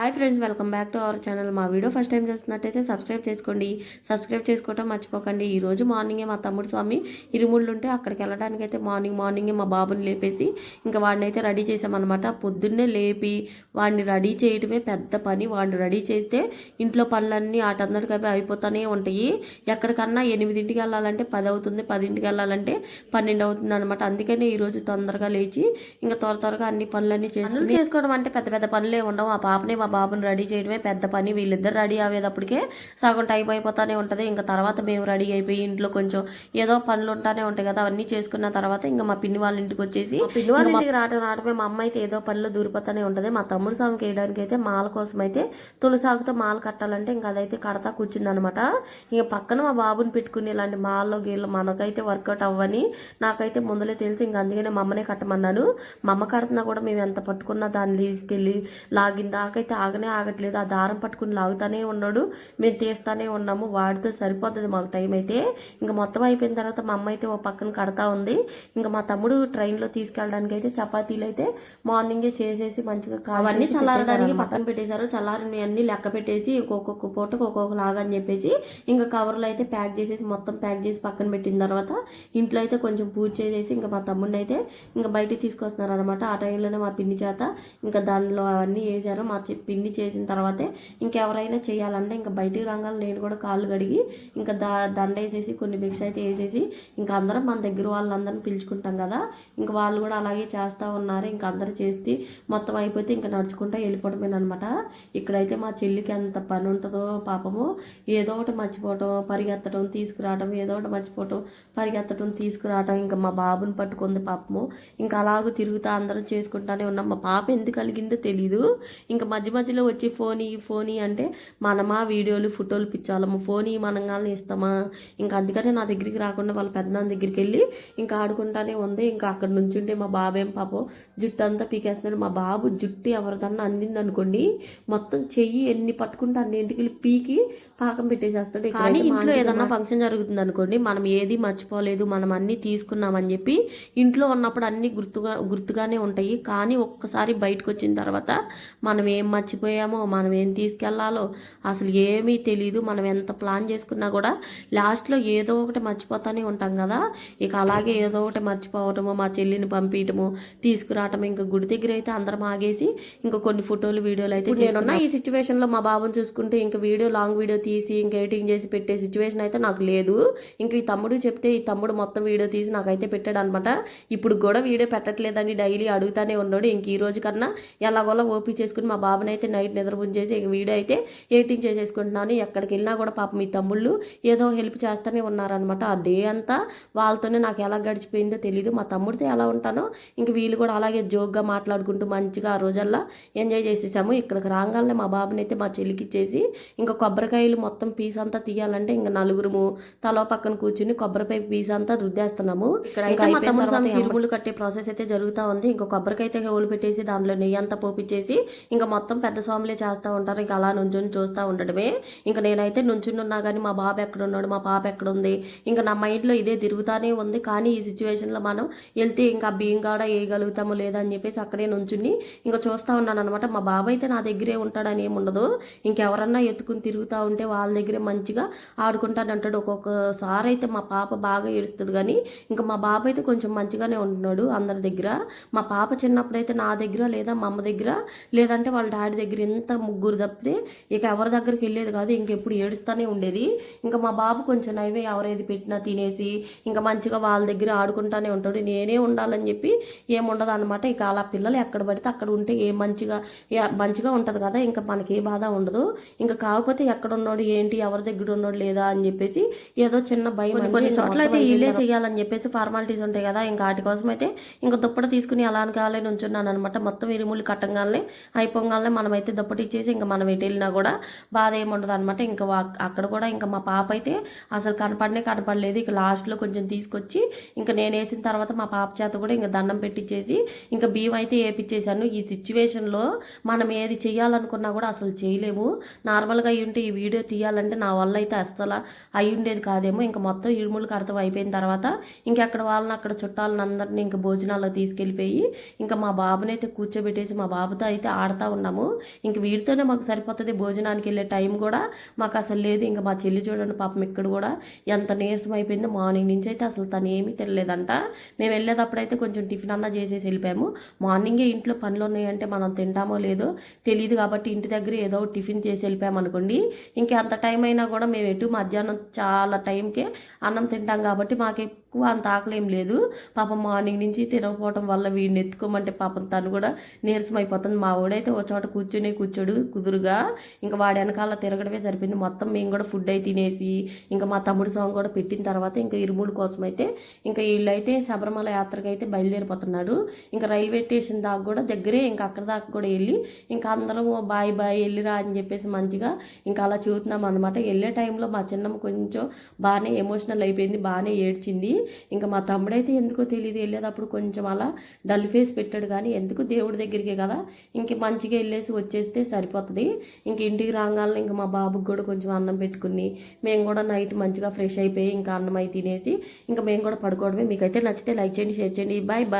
Hi friends welcome back to our channel. మా video first time చూస్తున్నట్టయితే subscribe చేసుకోండి. Subscribe చేసుకోవటం మర్చిపోకండి. ఈ రోజు మార్నింగే మా తమ్ముడు స్వామి ఇరుముళ్ళు ఉంటే అక్కడికి వెళ్ళడానికి అయితే మార్నింగ్ మార్నింగే మా బాబుని లేపేసి ఇంకా వాడిని అయితే రెడీ చేసామన్నమాట పొద్దున్నే లేపి వాడిని రెడీ చేయడమే పెద్ద పని. వాడిని రెడీ చేస్తే ఇంట్లో పనులన్నీ ఆటందరికి అవి అయిపోతూనే ఉంటాయి. ఎక్కడికన్నా ఎనిమిదింటికి వెళ్ళాలంటే పది అవుతుంది పదింటికి వెళ్ళాలంటే పన్నెండు అవుతుంది అనమాట అందుకనే ఈరోజు తొందరగా లేచి ఇంకా త్వర త్వరగా అన్ని పనులన్నీ చేసుకుని చేసుకోవడం అంటే పెద్ద పెద్ద పనులే ఉండవు. ఆ పాపనే బాబుని రెడీ చేయడమే పెద్ద పని. వీళ్ళిద్దరు రెడీ అయ్యేటప్పటికే సగం టైం అయిపోతానే ఉంటుంది. ఇంకా తర్వాత మేము రెడీ అయిపోయి ఇంట్లో కొంచెం ఏదో పనులు ఉంటానే ఉంటాయి కదా అవన్నీ చేసుకున్న తర్వాత ఇంకా మా పిన్ని వాళ్ళ ఇంటికి వచ్చేసి పిన్ని వాళ్ళ ఇంటికి రావడమే మా అమ్మ అయితే ఏదో పనులు దూరిపోతానే ఉంటుంది. మా తమ్ముడు స్వామికి వేయడానికి అయితే మాల కోసం అయితే తులసాకుతో మాల కట్టాలంటే ఇంకా అదైతే కడతా కూర్చుందనమాట. ఇంకా పక్కన మా బాబుని పెట్టుకుని ఇలాంటి మాల్లో గీళ్ళు మనకైతే వర్కౌట్ అవ్వని నాకైతే ముందలే తెలిసి. ఇంకా అందుకనే మా అమ్మనే కట్టమన్నాను. మా అమ్మ కడుతున్నా కూడా మేము ఎంత పట్టుకున్నా దాన్ని తీసుకెళ్ళి లాగిన దాకైతే ఆగనే ఆగట్లేదు. ఆ దారం పట్టుకుని లాగుతానే ఉన్నాడు. మేము తీస్తానే ఉన్నాము. వాడితో సరిపోతుంది మాకు టైం అయితే. ఇంకా మొత్తం అయిపోయిన తర్వాత మా అమ్మ అయితే ఓ పక్కన కడతా ఉంది. ఇంకా మా తమ్ముడు ట్రైన్లో తీసుకెళ్ళడానికి అయితే చపాతీలు అయితే మార్నింగే చేసేసి మంచిగా అవన్నీ చల్లారడానికి పక్కన పెట్టేశారు. చల్లారని అన్ని లెక్క పెట్టేసి ఒక్కొక్క పూటకు ఒక్కొక్క లాగా అని చెప్పేసి ఇంకా కవర్లో అయితే ప్యాక్ చేసేసి మొత్తం ప్యాక్ చేసి పక్కన పెట్టిన తర్వాత ఇంట్లో అయితే కొంచెం పూజ చేసేసి ఇంకా మా తమ్ముడిని అయితే ఇంకా బయటికి తీసుకొస్తున్నారు అనమాట ఆ టైంలోనే మా పిన్ని చేత ఇంకా దానిలో అవన్నీ వేసారు మా పిండి చేసిన తర్వాతే ఇంకెవరైనా చేయాలంటే ఇంకా బయటికి రంగాలు నేను కూడా కాళ్ళు కడిగి ఇంకా దా దండ వేసేసి కొన్ని బిక్స్ అయితే వేసేసి ఇంకా అందరం మన దగ్గర వాళ్ళందరిని పిలుచుకుంటాం కదా. ఇంకా వాళ్ళు కూడా అలాగే చేస్తూ ఉన్నారు. ఇంకా అందరు చేసి మొత్తం అయిపోతే ఇంకా నడుచుకుంటూ వెళ్ళిపోవడమేనమాట. ఇక్కడైతే మా చెల్లికి ఎంత పని ఉంటుందో పాపము. ఏదో ఒకటి మర్చిపోవటం పరిగెత్తడం తీసుకురావడం ఏదో ఒకటి మర్చిపోవటం పరిగెత్తడం తీసుకురావటం ఇంకా మా బాబుని పట్టుకుంది పాపము. ఇంకా అలాగ తిరుగుతా అందరం చేసుకుంటానే ఉన్నాం. మా పాప ఎందుకు కలిగిందో తెలీదు. ఇంకా మధ్య మధ్యలో వచ్చి ఫోన్ ఈ ఫోన్ అంటే మనమా వీడియోలు ఫోటోలు పిచ్చాలము. ఫోన్ మనంగానే ఇస్తామా? ఇంకా అందుకనే నా దగ్గరికి రాకుండా వాళ్ళ పెద్దనాన్న దగ్గరికి వెళ్ళి ఇంకా ఆడుకుంటానే ఉంది. ఇంకా అక్కడ నుంచుంటే మా బాబేం పాపం జుట్టు అంతా పీకేస్తున్నాడు. మా బాబు జుట్టు ఎవరికన్నా అందింది అనుకోండి మొత్తం చెయ్యి ఎన్ని పట్టుకుంటే అన్నింటికి పీకి పాకం పెట్టేసేస్తాడు. కానీ ఇంట్లో ఏదన్నా ఫంక్షన్ జరుగుతుంది అనుకోండి మనం ఏది మర్చిపోలేదు మనం అన్ని తీసుకున్నామని చెప్పి ఇంట్లో ఉన్నప్పుడు అన్ని గుర్తుగా గుర్తుగానే ఉంటాయి. కానీ ఒక్కసారి బయటకు వచ్చిన తర్వాత మనం ఏం మర్చిపోయామో మనం ఏం తీసుకెళ్ళాలో అసలు ఏమీ తెలియదు మనం ఎంత ప్లాన్ చేసుకున్నా కూడా లాస్ట్లో ఏదో ఒకటి మర్చిపోతానే ఉంటాం కదా. ఇక అలాగే ఏదో ఒకటి మర్చిపోవటము మా చెల్లిని పంపించటము తీసుకురావటం ఇంకా గుడి దగ్గర అయితే అందరం ఆగేసి ఇంకా కొన్ని ఫోటోలు వీడియోలు అయితే నేనున్న ఈ సిచ్యువేషన్లో మా బాబుని చూసుకుంటే ఇంకా వీడియో లాంగ్ వీడియో తీసి ఇంకా ఎడిటింగ్ చేసి పెట్టే సిచ్యువేషన్ అయితే నాకు లేదు. ఇంక ఈ తమ్ముడు చెప్తే ఈ తమ్ముడు మొత్తం వీడియో తీసి నాకైతే పెట్టాడు అనమాట ఇప్పుడు కూడా వీడియో పెట్టట్లేదని డైలీ అడుగుతానే ఉన్నాడు. ఇంక ఈ రోజు కన్నా ఎలాగోలా ఓపీ చేసుకుని మా బాబుని అయితే నైట్ నిద్రపుంచేసి ఇక వీడియో అయితే ఎడిటింగ్ చేసేసుకుంటున్నాను. ఎక్కడికి వెళ్ళినా కూడా పాప మీ తమ్ముళ్ళు ఏదో హెల్ప్ చేస్తూనే ఉన్నారనమాట ఆ డే అంతా వాళ్ళతోనే నాకు ఎలా గడిచిపోయిందో తెలియదు మా తమ్ముడితో ఎలా ఉంటానో ఇంక వీళ్ళు కూడా అలాగే జోక్గా మాట్లాడుకుంటూ మంచిగా ఆ రోజల్లా ఎంజాయ్ చేసేసాము. ఇక్కడికి రాగానే మా బాబుని అయితే మా చెల్లికి ఇచ్చేసి ఇంకా కొబ్బరికాయలు మొత్తం పీస్ అంతా తీయాలంటే ఇంకా నలుగురుము తలో పక్కన కూర్చుని కొబ్బరికాయ పీస్ అంతా రుద్దేస్తున్నాము. తిరుములు కట్టే ప్రాసెస్ అయితే జరుగుతూ ఉంది. ఇంకా కొబ్బరికాయ అయితే హోలు పెట్టేసి దాంట్లో నెయ్యి అంతా పోపిచ్చేసి ఇంకా మొత్తం పెద్ద స్వాములే చేస్తూ ఉంటారు. ఇంకా అలా నుంచుని చూస్తూ ఉండడమే. ఇంకా నేనైతే నుంచుని ఉన్నా కానీ మా బాబు ఎక్కడ ఉన్నాడు మా పాప ఎక్కడ ఉంది ఇంకా నా మైండ్లో ఇదే తిరుగుతానే ఉంది. కానీ ఈ సిచ్యువేషన్లో మనం వెళ్తే ఇంకా బియ్యం కాడ వేయగలుగుతామో లేదా అని చెప్పేసి అక్కడే నుంచుని ఇంకా చూస్తూ ఉన్నాను అనమాట మా బాబు అయితే నా దగ్గరే ఉంటాడని ఏమి ఉండదు. ఇంకెవరన్నా ఎత్తుకుని తిరుగుతూ ఉంటే వాళ్ళ దగ్గరే మంచిగా ఆడుకుంటానంటాడు ఒక్కొక్కసారి అయితే మా పాప బాగా ఏడుస్తుంది కానీ ఇంకా మా బాబు అయితే కొంచెం మంచిగానే ఉంటున్నాడు అందరి దగ్గర. మా పాప చిన్నప్పుడు అయితే నా దగ్గర లేదా మా అమ్మ దగ్గర లేదంటే వాళ్ళ డాడీ దగ్గర ఎంత ముగ్గురు తప్పితే ఇక ఎవరి దగ్గరికి వెళ్ళేది కాదు ఇంకెప్పుడు ఏడుస్తూనే ఉండేది. ఇంకా మా బాబు కొంచెం నైవే ఎవరేది పెట్టినా తినేసి ఇంకా మంచిగా వాళ్ళ దగ్గర ఆడుకుంటానే ఉంటాడు. నేనే ఉండాలని చెప్పి ఏముండదు అనమాట ఇక అలా పిల్లలు ఎక్కడ పడితే అక్కడ ఉంటే ఏ మంచిగా ఏ- మంచిగా ఉంటుంది కదా ఇంకా మనకి ఏ బాధ ఉండదు. ఇంకా కాకపోతే ఎక్కడ ఉన్నాడు ఏంటి ఎవరి దగ్గర ఉన్నాడు లేదా అని చెప్పేసి ఏదో చిన్న భయం కొన్ని చోట్ల అయితే ఇల్లే చేయాలని చెప్పేసి ఫార్మాలిటీస్ ఉంటాయి కదా ఇంకా వాటి కోసం అయితే ఇంకా దుప్పట తీసుకుని అలా కాలే నుంచున్నాను అనమాట మొత్తం ఇరుములు కట్టంగానే అయిపోగానే మనమైతే అయితే దుప్పటి ఇచ్చేసి ఇంకా మనం ఎటు వెళ్ళినా కూడా బాధ ఏముండదు అనమాట ఇంకా అక్కడ కూడా ఇంకా మా పాప అయితే అసలు కనపడనే కనపడలేదు. ఇక లాస్ట్లో కొంచెం తీసుకొచ్చి ఇంకా నేను వేసిన తర్వాత మా పాప చేత కూడా ఇంకా దండం పెట్టించేసి ఇంకా బియ్యం అయితే వేపించేశాను ఈ సిచ్యువేషన్లో మనం ఏది చేయాలనుకున్నా కూడా అసలు చేయలేము. నార్మల్గా అయి ఉంటే ఈ వీడియో తీయాలంటే నా వల్ల అయితే అస్సలు అయి ఉండేది కాదేమో. ఇంకా మొత్తం ఇరుములకు అర్థం అయిపోయిన తర్వాత ఇంకా అక్కడ వాళ్ళని అక్కడ చుట్టాలని అందరినీ ఇంకా భోజనాల్లో తీసుకెళ్ళిపోయి ఇంకా మా బాబునైతే కూర్చోబెట్టేసి మా బాబుతో అయితే ఆడుతూ ఉన్నాము. ఇంక వీటితోనే మాకు సరిపోతుంది భోజనానికి వెళ్ళే టైం కూడా. మాకు అసలు లేదు. ఇంకా మా చెల్లి చూడండి పాపం ఇక్కడ కూడా ఎంత నీరసం అయిపోయింది మార్నింగ్ నుంచి అయితే అసలు తను ఏమీ తినలేదంట. మేము వెళ్ళేటప్పుడు అయితే కొంచెం టిఫిన్ అన్నా చేసేసి వెళ్ళిపోయాము. మార్నింగే ఇంట్లో పనులు ఉన్నాయంటే మనం తింటామో లేదో తెలియదు కాబట్టి ఇంటి దగ్గర ఏదో టిఫిన్ చేసి వెళ్ళిపోయాం అనుకోండి. ఇంకా అంత టైం అయినా కూడా మేము ఎటు మధ్యాహ్నం చాలా టైంకే అన్నం తింటాం కాబట్టి మాకు ఎక్కువ అంత ఆకలేం లేదు. పాపం మార్నింగ్ నుంచి తినకపోవడం వల్ల వీడిని ఎత్తుకోమంటే పాపం తను కూడా నీరసం అయిపోతుంది. మా వాడైతే ఒక చోట కూర్చొని కూర్చోడు కుదురుగా. ఇంకా వాడి వెనకాల తిరగడమే సరిపోయింది. మొత్తం మేము కూడా ఫుడ్ అయితే తినేసి ఇంకా మా తమ్ముడు సాంగ్ కూడా పెట్టిన తర్వాత ఇంకా ఇరుముడు కోసం అయితే ఇంకా వీళ్ళైతే శబరిమల యాత్రకు అయితే బయలుదేరిపోతున్నారు ఇంకా రైల్వే స్టేషన్ దాకా కూడా దగ్గరే ఇంకా అక్కడ దాకా కూడా వెళ్ళి ఇంకా అందరం బాయ్ బాయ్ వెళ్ళిరా అని చెప్పేసి మంచిగా ఇంకా అలా చూస్తున్నాం అనమాట వెళ్ళే టైంలో మా చిన్నమ్మ కొంచెం బాగానే ఎమోషనల్ అయిపోయింది బాగానే ఏడ్చింది. ఇంకా మా తమ్ముడైతే ఎందుకో తెలియదు వెళ్ళేటప్పుడు కొంచెం అలా డల్ ఫేస్ పెట్టాడు కానీ ఎందుకు దేవుడి దగ్గరికే కదా. ఇంక మంచిగా వెళ్ళేసి వచ్చేస్తే సరిపోతుంది. ఇంక ఇంటికి రాగానే ఇంకా మా బాబుకి కూడా కొంచెం అన్నం పెట్టుకుని మేము కూడా నైట్ మంచిగా ఫ్రెష్ అయిపోయి ఇంకా అన్నం అయి తినేసి ఇంకా మేము కూడా పడుకోవడమే. మీకైతే నచ్చితే లైక్ చేయండి షేర్ చేయండి. Bye bye.